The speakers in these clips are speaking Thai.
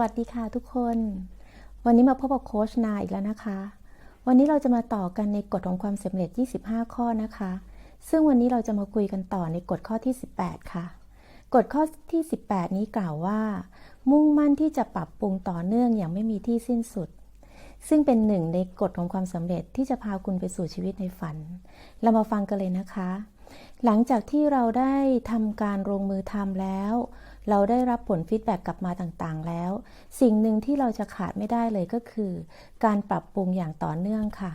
วัสดีค่ะทุกคน วันนี้มาพบกับโค้ชนาอีกแล้วนะคะ วันนี้เราจะมาต่อกันในกฎของความสำเร็จ 25 ข้อนะคะ ซึ่งวันนี้เราจะมาคุยกันต่อในกฎข้อที่ 18 ค่ะ กฎข้อที่ 18 นี้กล่าวว่า มุ่งมั่นที่จะปรับปรุงต่อเนื่องอย่างไม่มีที่สิ้นสุด ซึ่งเป็นหนึ่งในกฎของความสำเร็จที่จะพาคุณไปสู่ชีวิตในฝัน เรามาฟังกันเลยนะคะ หลังจากที่เราได้ทำการลงมือทำแล้ว เราได้รับผลฟีดแบ็กกลับมาต่างๆ แล้ว สิ่งหนึ่งที่เราจะขาดไม่ได้เลยก็คือ การปรับปรุงอย่างต่อเนื่องค่ะ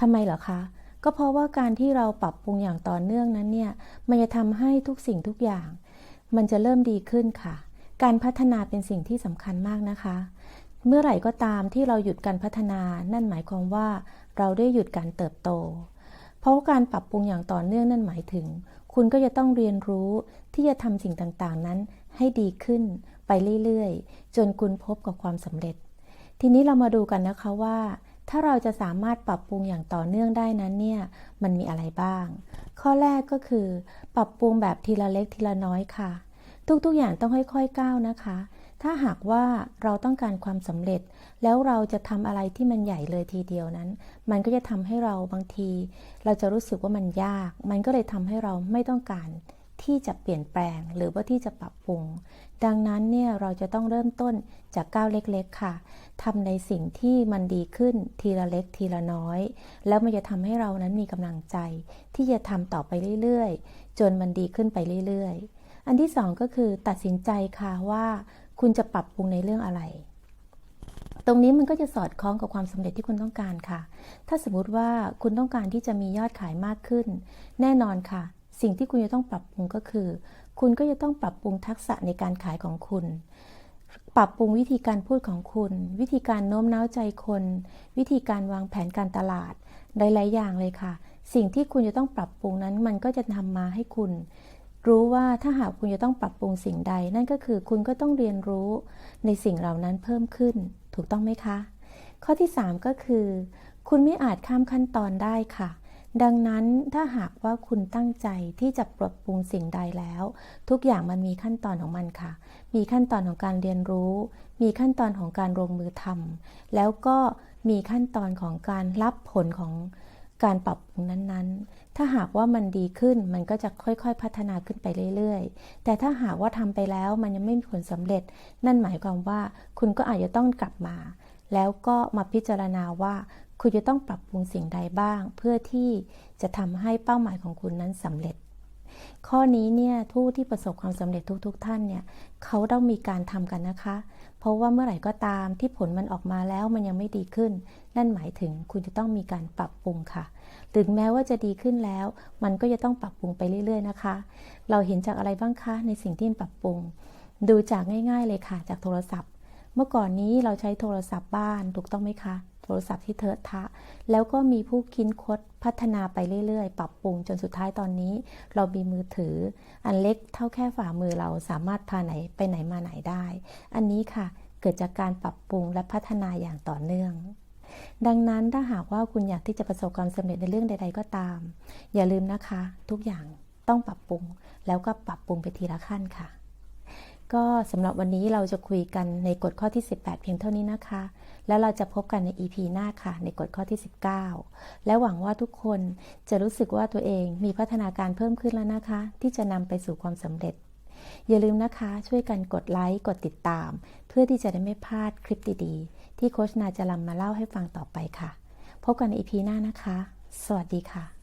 ทำไมเหรอคะ ก็เพราะว่าการที่เราปรับปรุงอย่างต่อเนื่องนั้นเนี่ย มันจะทำให้ทุกสิ่งทุกอย่าง มันจะเริ่มดีขึ้นค่ะ การพัฒนาเป็นสิ่งที่สำคัญมากนะคะ เมื่อไหร่ก็ตามที่เราหยุดการพัฒนา นั่นหมายความว่า เราได้หยุดการเติบโต เพราะการปรับปรุงอย่างต่อเนื่องนั่นหมายถึง คุณก็จะต้องเรียนรู้ที่จะทำสิ่งต่างๆนั้นให้ดีขึ้นไปเรื่อยๆ จนคุณพบกับความสำเร็จ ทีนี้เรามาดูกันนะคะว่า ถ้าเราจะสามารถปรับปรุงอย่างต่อเนื่องได้นั้นเนี่ยมันมีอะไรบ้าง ข้อแรกก็คือ ปรับปรุงแบบทีละเล็กทีละน้อยค่ะ ทุกๆอย่างต้องค่อยๆก้าวนะคะ ถ้าหากว่าเราต้องการความสำเร็จ แล้วเราจะทำอะไรที่มันใหญ่เลยทีเดียวนั้น มันก็จะทำให้เราบางที เราจะรู้สึกว่ามันยาก มันก็เลยทำให้เราไม่ต้องการที่จะเปลี่ยนแปลงหรือว่าที่จะปรับปรุง ดังนั้นเนี่ยเราจะต้องเริ่มต้นจากก้าวเล็กๆ ค่ะทำในสิ่งที่มันดีขึ้นทีละเล็กทีละน้อย แล้วมันจะทำให้เรานั้นมีกำลังใจ ที่จะทำต่อไปเรื่อยๆ จนมันดีขึ้นไปเรื่อยๆ อันที่สองก็คือตัดสินใจค่ะว่า คุณจะปรับปรุงในเรื่องอะไร ตรงนี้มันก็จะสอดคล้องกับความสำเร็จที่คุณต้องการค่ะ ถ้าสมมติว่าคุณต้องการที่จะมียอดขายมากขึ้น แน่นอนค่ะ สิ่งที่คุณจะต้องปรับปรุงก็คือ คุณก็จะต้องปรับปรุงทักษะในการขายของคุณปรับปรุงวิธีการพูดของคุณ วิธีการโน้มน้าวใจคน วิธีการวางแผนการตลาดหลายๆอย่างเลยค่ะ สิ่งที่คุณจะต้องปรับปรุงนั้นมันก็จะทำมาให้คุณ รู้ว่าถ้าหากคุณจะต้องปรับปรุงสิ่งใด นั่นก็คือคุณก็ต้องเรียนรู้ในสิ่งเหล่านั้นเพิ่มขึ้น ถูกต้องไหมคะ ข้อที่ 3 ก็คือ คุณไม่อาจข้ามขั้นตอนได้ค่ะ ดังนั้นถ้าหากว่าคุณตั้งใจที่จะปรับปรุงสิ่งใดแล้ว ทุกอย่างมันมีขั้นตอนของมันค่ะ มีขั้นตอนของการเรียนรู้ มีขั้นตอนของการลงมือทำแล้วก็มีขั้นตอนของการรับผลของ การปรับปรุงนั้นๆ ถ้าหากว่ามันดีขึ้นมันก็จะค่อยๆ พัฒนาขึ้นไปเรื่อยๆ แต่ถ้าหากว่าทำไปแล้วมันยังไม่มีผลสำเร็จ นั่นหมายความว่าคุณก็อาจจะต้องกลับมา แล้วก็มาพิจารณาว่า คุณจะต้องปรับปรุงสิ่งใดบ้าง เพื่อที่จะทำให้เป้าหมายของคุณนั้นสำเร็จ ข้อนี้เนี่ยผู้ที่ประสบความสำเร็จทุกๆทท่านเนี่ยเขาต้องมีการทำกันนะคะ เพราะว่าเมื่อไหร่ก็ตามที่ผลมันออกมาแล้วมันยังไม่ดีขึ้น นั่นหมายถึงคุณจะต้องมีการปรับปรุงค่ะ ถึงแม้ว่าจะดีขึ้นแล้ว มันก็จะต้องปรับปรุงไปเรื่อย ๆ นะคะ เราเห็นจากอะไรบ้างคะในสิ่งที่ปรับปรุง ดูจากง่าย ๆ เลยค่ะ จากโทรศัพท์ เมื่อก่อนนี้เราใช้โทรศัพท์บ้านถูกต้องไหมคะ โทรศัพท์ที่เทอะทะ แล้วก็มีผู้คิดคดพัฒนาไปเรื่อยๆ ปรับปรุงจนสุดท้ายตอนนี้ เรามีมือถือ อันเล็กเท่าแค่ฝ่ามือเราสามารถพาไหนไปไหนมาไหนได้ อันนี้ค่ะเกิดจากการปรับปรุงและพัฒนาอย่างต่อเนื่อง ดังนั้นถ้าหากว่าคุณอยากที่จะประสบความสำเร็จในเรื่องใด ๆ ก็ตาม อย่าลืมนะคะ ทุกอย่างต้องปรับปรุง แล้วก็ปรับปรุงไปทีละขั้นค่ะ ก็สำหรับวันนี้เราจะคุยกันในกฎข้อที่ 18 เพียงเท่านี้นะคะ แล้วเราจะพบกันใน EP หน้าค่ะ ในกฎข้อที่ 19 และหวังว่าทุกคนจะรู้สึกว่าตัวเองมีพัฒนาการเพิ่มขึ้นแล้วนะคะ ที่จะนำไปสู่ความสำเร็จ อย่าลืมนะคะ ช่วยกันกดไลค์กดติดตาม เพื่อที่จะได้ไม่พลาดคลิปดีๆ ที่โคชนาจะนำมาเล่าให้ฟังต่อไปค่ะ พบกันใน EP หน้านะคะ สวัสดีค่ะ